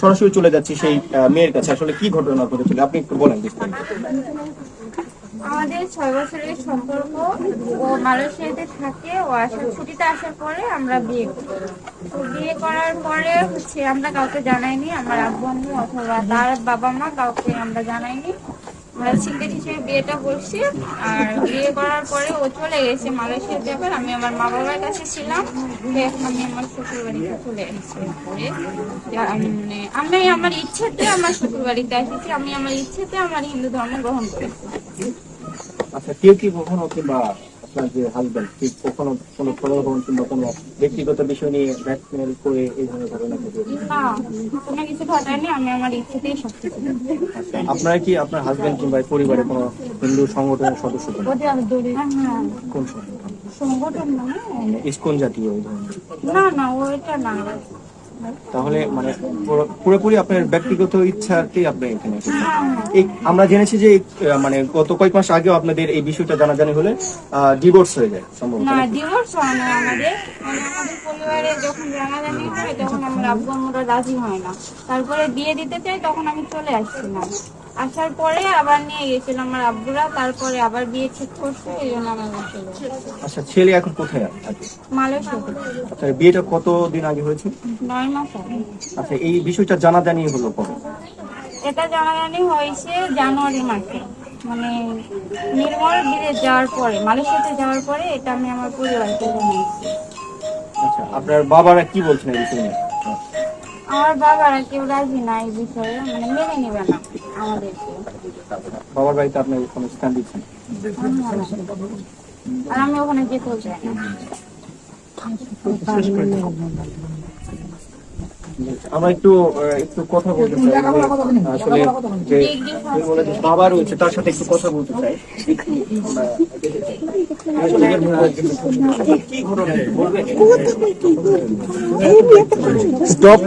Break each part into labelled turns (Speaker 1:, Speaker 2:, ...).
Speaker 1: সরাসরি চলে যাচ্ছি সেই মেয়ের কাছে। আসলে কি ঘটনা ঘটেছিল? আপনি একটু বলেন।
Speaker 2: আমাদের ছয় বছরের সম্পর্ক, ও মালয়েশিয়াতে থাকে। ও আসার ছুটিতে আসার পরে আমরা বিয়ে করি। বিয়ে করার পরে হচ্ছে আমরা কাউকে জানাইনি। আমার আব্বু অথবা তার বাবা মা কাউকে আমরা জানাইনি। আমরা সিঙ্গেল হিসেবে বিয়েটা করছি আর বিয়ে করার পরে ও চলে গেছে মালয়েশিয়ার ব্যাপার। আমি আমার মা বাবার কাছে ছিলাম এখন আমি আমার শ্বশুর বাড়িতে চলে এসেছি। মানে আমি আমার ইচ্ছেতে আমার শ্বশুর বাড়িতে এসেছি, আমি আমার ইচ্ছেতে আমার হিন্দু ধর্ম গ্রহণ করেছি।
Speaker 1: আচ্ছা কেউ কি কখনো কিংবা আপনার যে হাজবেন্ড কি কখনো কোনো প্রলোভন কিংবা কোনো ব্যক্তিগত বিষয় নিয়ে ব্ল্যাকমেল করে এই ধরনের ঘটনা ঘটে?
Speaker 2: কোনো কিছু ঘটায়নি আমি আমার ইচ্ছেতেই সব কিছু
Speaker 1: আপনারা কি আপনার হাজবেন্ড কিংবা পরিবারে কোনো হিন্দু সংগঠনের সদস্য কিনা?
Speaker 2: হ্যাঁ, হ্যাঁ।
Speaker 1: কোন সংগঠন?
Speaker 2: সংগঠন মানে?
Speaker 1: ইসকন জাতীয় এই ধরনের।
Speaker 2: না না ওইটা না।
Speaker 1: তাহলে মানে পুরোপুরি আপনার ব্যক্তিগত ইচ্ছাতেই আপনি এখানে আমরা জেনেছি যে মানে গত কয়েক মাস আগেও আপনাদের এই বিষয়টা জানাজানি হলে ডিভোর্স হয়ে যায় সম্ভবত
Speaker 2: না ডিভোর্স হয় না আমাদের। মানে আমাদের পরিবারে যখন জানাজানি হয় তখন আমার আব্বু আম্মুরা রাজি হয় না। তারপরে বিয়ে দিতে চাই তখন আমি চলে আসছিলাম। আসার পরে আবার নিয়ে গেছিল আমার আব্বুরা তারপরে আবার বিয়ে ঠিক করছে এই জন্য আমার চলে
Speaker 1: আচ্ছা ছেলে এখন কোথায় থাকে
Speaker 2: মালয়েশিয়াতে।
Speaker 1: আচ্ছা বিয়েটা কতদিন আগে হয়েছে?
Speaker 2: নয় মাস আগে।
Speaker 1: আচ্ছা এই বিষয়টা জানাজানি হলো কবে?
Speaker 2: এটা জানাজানি হয়েছে জানুয়ারি মাসে। মানে নির্মল বিদেশ যাওয়ার পরে মালয়েশিয়াতে যাওয়ার পরে এটা আমি আমার পরিবারকে জানিয়েছি।
Speaker 1: আচ্ছা আপনার বাবারা কি বলছেন এই বিষয়
Speaker 2: আমার বাবারা কেউ রাজি না এই বিষয়ে মানে মেনে নেবে না।
Speaker 1: বাবার বাড়িতে আপনি কোনো স্থান দিচ্ছেন?
Speaker 2: আর আমি ওখানে যেতেও চাই না।
Speaker 1: আমরা একটু একটু কথা বলতে চাই। আসলে যে যে বলে যে বাবা রয়েছে তার সাথে একটু কথা বলতে চাই।
Speaker 3: স্টপ।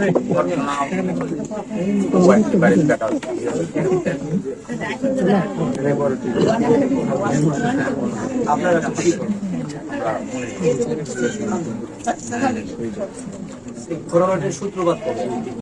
Speaker 1: আপনারা? ঘটনাটির সূত্রপাত কবে?